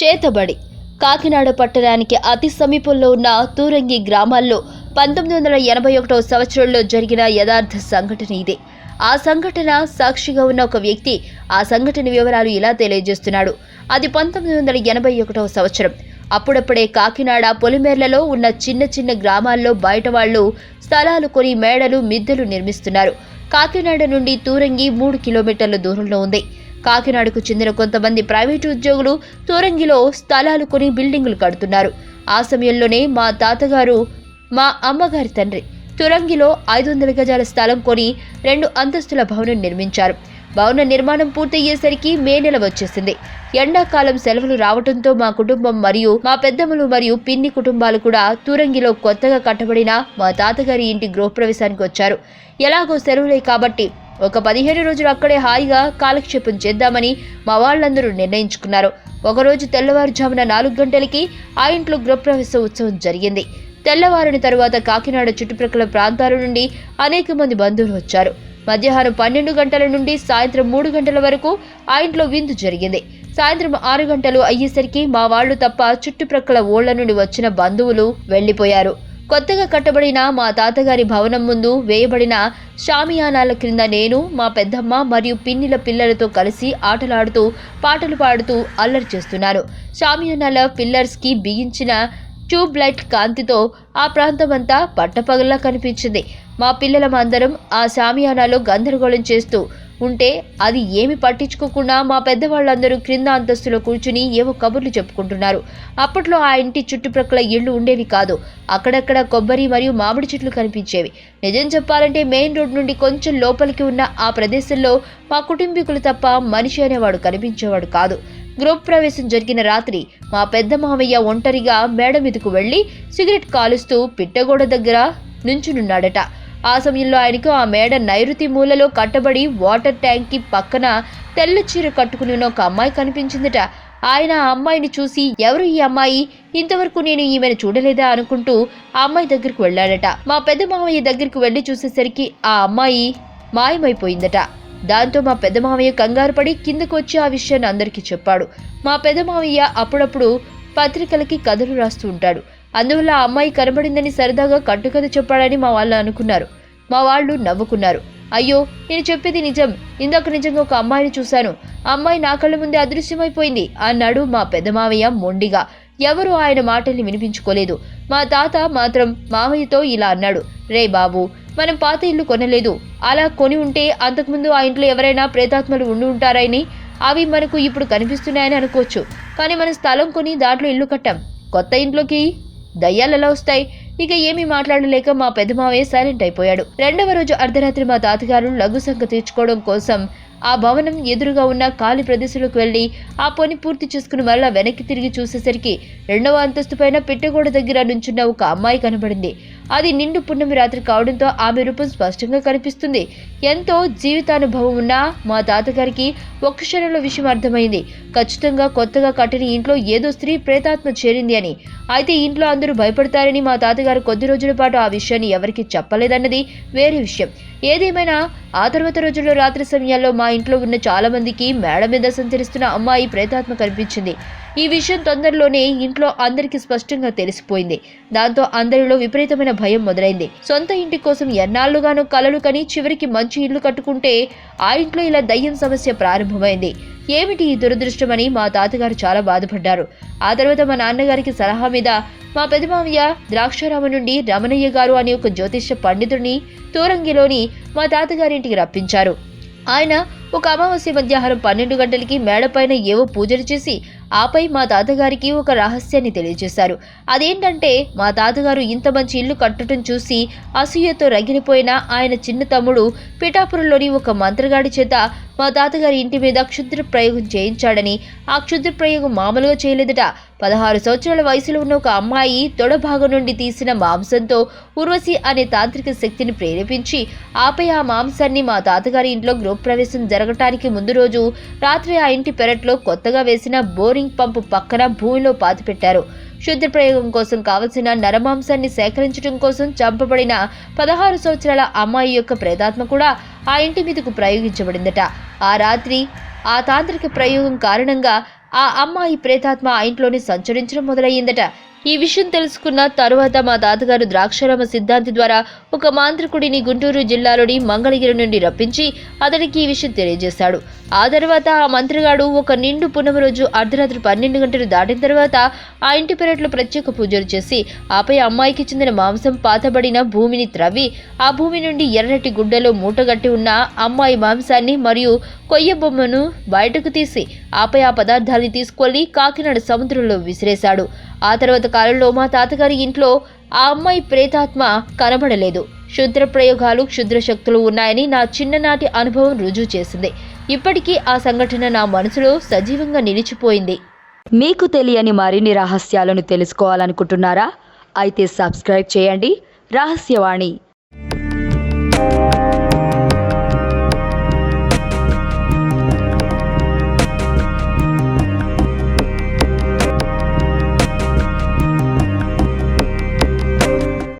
చేతబడి. కాకినాడ పట్టణానికి అతి సమీపంలో ఉన్న తూరంగి గ్రామాల్లో పంతొమ్మిది వందల ఎనభై ఒకటవ సంవత్సరంలో జరిగిన యథార్థ సంఘటన ఇదే. ఆ సంఘటన సాక్షిగా ఉన్న ఒక వ్యక్తి ఆ సంఘటన వివరాలు ఇలా తెలియజేస్తున్నాడు. అది పంతొమ్మిది వందల ఎనభై ఒకటవ సంవత్సరం. అప్పుడప్పుడే కాకినాడ పొలిమేర్లలో ఉన్న చిన్న చిన్న గ్రామాల్లో బయట వాళ్ళు స్థలాలు కొని మేడలు మిద్దెలు నిర్మిస్తున్నారు. కాకినాడ నుండి తూరంగి మూడు కిలోమీటర్ల దూరంలో ఉంది. కాకినాడకు చెందిన కొంతమంది ప్రైవేటు ఉద్యోగులు తోరంగిలో స్థలాలు కొని బిల్డింగులు కడుతున్నారు. ఆ సమయంలోనే మా తాతగారు మా అమ్మగారి తండ్రి తురంగిలో ఐదు వందల గజాల స్థలం కొని రెండు అంతస్తుల భవనం నిర్మించారు. భవన నిర్మాణం పూర్తయ్యేసరికి మే నెల వచ్చేసింది. ఎండాకాలం సెలవులు రావడంతో మా కుటుంబం మరియు మా పెద్దమ్మలు మరియు పిన్ని కుటుంబాలు కూడా తూరంగిలో కొత్తగా కట్టబడిన మా తాతగారి ఇంటి గృహప్రవేశానికి వచ్చారు. ఎలాగో సెలవులే కాబట్టి ఒక పదిహేను రోజులు అక్కడే హాయిగా కాలక్షేపం చేద్దామని మా వాళ్ళందరూ నిర్ణయించుకున్నారు. ఒకరోజు తెల్లవారుజామున నాలుగు గంటలకి ఆ ఇంట్లో గృహప్రవేశ ఉత్సవం జరిగింది. తెల్లవారిన తరువాత కాకినాడ చుట్టుప్రక్కల ప్రాంతాల నుండి అనేక మంది బంధువులు వచ్చారు. మధ్యాహ్నం పన్నెండు గంటల నుండి సాయంత్రం మూడు గంటల వరకు ఆ ఇంట్లో విందు జరిగింది. సాయంత్రం ఆరు గంటలు అయ్యేసరికి మా వాళ్ళు తప్ప చుట్టుప్రక్కల ఊళ్ళ నుండి వచ్చిన బంధువులు వెళ్ళిపోయారు. కొత్తగా కట్టబడిన మా తాతగారి భవనం ముందు వేయబడిన షామియానాల క్రింద నేను మా పెద్దమ్మ మరియు పిన్నిల పిల్లలతో కలిసి ఆటలాడుతూ పాటలు పాడుతూ అల్లరి చేస్తున్నాను షామియానాల పిల్లర్స్కి బిగించిన ట్యూబ్ లైట్ కాంతితో ఆ ప్రాంతమంతా పట్టపగల్లా కనిపించింది. మా పిల్లలం అందరం ఆ షామియానాలో గందరగోళం చేస్తూ ఉంటే అది ఏమి పట్టించుకోకుండా మా పెద్దవాళ్ళందరూ క్రింద అంతస్తులో కూర్చుని ఏవో కబుర్లు చెప్పుకుంటున్నారు. అప్పట్లో ఆ ఇంటి చుట్టుప్రక్కల ఇళ్ళు ఉండేవి కాదు. అక్కడక్కడ కొబ్బరి మరియు మామిడి చెట్లు కనిపించేవి. నిజం చెప్పాలంటే మెయిన్ రోడ్ నుండి కొంచెం లోపలికి ఉన్న ఆ ప్రదేశంలో మా కుటుంబీకులు తప్ప మనిషి అనేవాడు కనిపించేవాడు కాదు. గృహ ప్రవేశం జరిగిన రాత్రి మా పెద్ద మామయ్య ఒంటరిగా మేడ మీదకు వెళ్ళి సిగరెట్ కాలుస్తూ పిట్టగోడ దగ్గర నుంచునున్నాడట. ఆ సమయంలో ఆయనకు ఆ మేడ నైరుతి మూలలో కట్టబడి వాటర్ ట్యాంక్కి పక్కన తెల్ల చీర కట్టుకుని ఉన్న ఒక అమ్మాయి కనిపించిందట. ఆయన ఆ అమ్మాయిని చూసి ఎవరు ఈ అమ్మాయి? ఇంతవరకు నేను ఈమెను చూడలేదా? అనుకుంటూ ఆ అమ్మాయి దగ్గరికి వెళ్ళాడట. మా పెద్ద మామయ్య దగ్గరికి వెళ్ళి చూసేసరికి ఆ అమ్మాయి మాయమైపోయిందట. దాంతో మా పెద్ద మామయ్య కంగారు పడి కిందకు వచ్చి ఆ విషయాన్ని అందరికీ చెప్పాడు. మా పెద్ద మామయ్య అప్పుడప్పుడు పత్రికలకి కథలు రాస్తూ ఉంటాడు. అందువల్ల ఆ అమ్మాయి కనబడిందని సరదాగా కట్టుకథ చెప్పాడని మా వాళ్ళు అనుకున్నారు. మా వాళ్ళు నవ్వుకున్నారు. అయ్యో నేను చెప్పేది నిజం. ఇందాక నిజంగా ఒక అమ్మాయిని చూశాను. ఆ అమ్మాయి నా కళ్ళ ముందే అదృశ్యమైపోయింది అన్నాడు మా పెద్ద మావయ్య మొండిగా. ఎవరూ ఆయన మాటల్ని వినిపించుకోలేదు. మా తాత మాత్రం మావయ్యతో ఇలా అన్నాడు. రే బాబు మనం పాత ఇల్లు కొనలేదు. అలా కొని ఉంటే అంతకుముందు ఆ ఇంట్లో ఎవరైనా ప్రేతాత్మలు ఉండి ఉంటారని అవి మనకు ఇప్పుడు కనిపిస్తున్నాయని అనుకోవచ్చు. కానీ మనం స్థలం కొని దాంట్లో ఇల్లు కట్టాం. కొత్త ఇంట్లోకి దయ్యాలు ఎలా వస్తాయి. ఇక ఏమీ మాట్లాడలేక మా పెద్ద సైలెంట్ అయిపోయాడు. రెండవ రోజు అర్ధరాత్రి మా తాతగారు లఘు సంఖ తీర్చుకోవడం కోసం ఆ భవనం ఎదురుగా ఉన్న ఖాళీ ప్రదేశంలోకి వెళ్ళి ఆ పని పూర్తి చేసుకుని మళ్ళా వెనక్కి తిరిగి చూసేసరికి రెండవ అంతస్తు పైన పెట్టగోడ దగ్గర నుంచున్న ఒక అమ్మాయి కనబడింది. అది నిండు పున్నమి రాత్రి కావడంతో ఆమె రూపం స్పష్టంగా కనిపిస్తుంది. ఎంతో జీవితానుభవం ఉన్న మా తాతగారికి ఒక్క క్షణంలో విషయం అర్థమైంది. ఖచ్చితంగా కొత్తగా కట్టిన ఇంట్లో ఏదో స్త్రీ ప్రేతాత్మ చేరింది అని. అయితే ఇంట్లో అందరూ భయపడతారని మా తాతగారు కొద్ది రోజుల పాటు ఆ విషయాన్ని ఎవరికీ చెప్పలేదన్నది వేరే విషయం. ఏదేమైనా ఆ తర్వాత రోజుల్లో రాత్రి సమయాల్లో మా ఇంట్లో ఉన్న చాలా మందికి మేడ మీద సంచరిస్తున్న అమ్మాయి ప్రేతాత్మ కనిపించింది. ఈ విషయం తొందరలోనే ఇంట్లో అందరికీ స్పష్టంగా తెలిసిపోయింది. దాంతో అందరిలో విపరీతమైన భయం మొదలైంది. సొంత ఇంటి కోసం ఎన్నాళ్ళుగానో కలలు కని చివరికి మంచి ఇల్లు కట్టుకుంటే ఆ ఇంట్లో ఇలా దయ్యం సమస్య ప్రారంభమైంది. ఏమిటి ఈ దురదృష్టమని మా తాతగారు చాలా బాధపడ్డారు. ఆ తర్వాత మా నాన్నగారికి సలహా మీద మా పెదమామయ్య ద్రాక్షారామ నుండి రమణయ్య గారు అనే ఒక జ్యోతిష్య పండితుడిని తూరంగిలోని మా తాతగారింటికి రప్పించారు. ఆయన ఒక అమావాస్య మధ్యాహ్నం పన్నెండు గంటలకి మేడపైన ఏవో పూజలు చేసి ఆపై మా తాతగారికి ఒక రహస్యాన్ని తెలియజేశారు. అదేంటంటే మా తాతగారు ఇంత మంచి ఇల్లు కట్టడం చూసి అసూయతో రగిలిపోయిన ఆయన చిన్న తమ్ముడు పిఠాపురంలోని ఒక మంత్రగాడి చేత మా తాతగారి ఇంటి మీద క్షుద్ర ప్రయోగం చేయించాడని ఆ క్షుద్ర ప్రయోగం మామూలుగా చేయలేదట. పదహారు సంవత్సరాల వయసులో ఉన్న ఒక అమ్మాయి తొడ భాగం నుండి తీసిన మాంసంతో ఉర్వశి అనే తాంత్రిక శక్తిని ప్రేరేపించి ఆపై ఆ మాంసాన్ని మా తాతగారి ఇంట్లో గృహప్రవేశం జరగటానికి ముందు రోజు రాత్రి ఆ ఇంటి పెరట్లో కొత్తగా వేసిన బోరింగ్ పంపు పక్కన భూమిలో పాతిపెట్టారు. శుద్ధ ప్రయోగం కోసం కావలసిన నరమాంసాన్ని సేకరించడం కోసం చంపబడిన పదహారు సంవత్సరాల అమ్మాయి యొక్క ప్రేతాత్మ కూడా ఆ ఇంటి మీదకు ప్రయోగించబడిందట. ఆ రాత్రి ఆ తాంత్రిక ప్రయోగం కారణంగా ఆ అమ్మాయి ప్రేతాత్మ ఆ ఇంట్లోనే సంచరించడం మొదలయ్యిందట. ఈ విషయం తెలుసుకున్న తరువాత మా తాతగారు ద్రాక్షారామ సిద్ధాంతి ద్వారా ఒక మాంత్రికుడిని గుంటూరు జిల్లాలోని మంగళగిరి నుండి రప్పించి అతనికి ఈ విషయం తెలియజేశాడు. ఆ తర్వాత ఆ మంత్రిగాడు ఒక నిండు పునమ రోజు అర్ధరాత్రి పన్నెండు గంటలు దాటిన తర్వాత ఆ ఇంటి పెరట్లో ప్రత్యేక పూజలు చేసి ఆపై అమ్మాయికి చెందిన మాంసం పాతబడిన భూమిని త్రవ్వి ఆ భూమి నుండి ఎర్రటి గుడ్డలో మూటగట్టి ఉన్న అమ్మాయి మాంసాన్ని మరియు కొయ్య బొమ్మను బయటకు తీసి ఆపై ఆ పదార్థాన్ని తీసుకొని కాకినాడ సముద్రంలో విసిరేశాడు. ఆ తర్వాత కాలంలో మా తాతగారి ఇంట్లో ఆ అమ్మాయి ప్రేతాత్మ కనబడలేదు. క్షుద్ర ప్రయోగాలు క్షుద్ర శక్తులు ఉన్నాయని నా చిన్ననాటి అనుభవం రుజువు చేసింది. ఇప్పటికీ ఆ సంఘటన నా మనసులో సజీవంగా నిలిచిపోయింది. మీకు తెలియని మరిన్ని రహస్యాలను తెలుసుకోవాలనుకుంటున్నారా? అయితే సబ్స్క్రైబ్ చేయండి. రహస్యవాణి.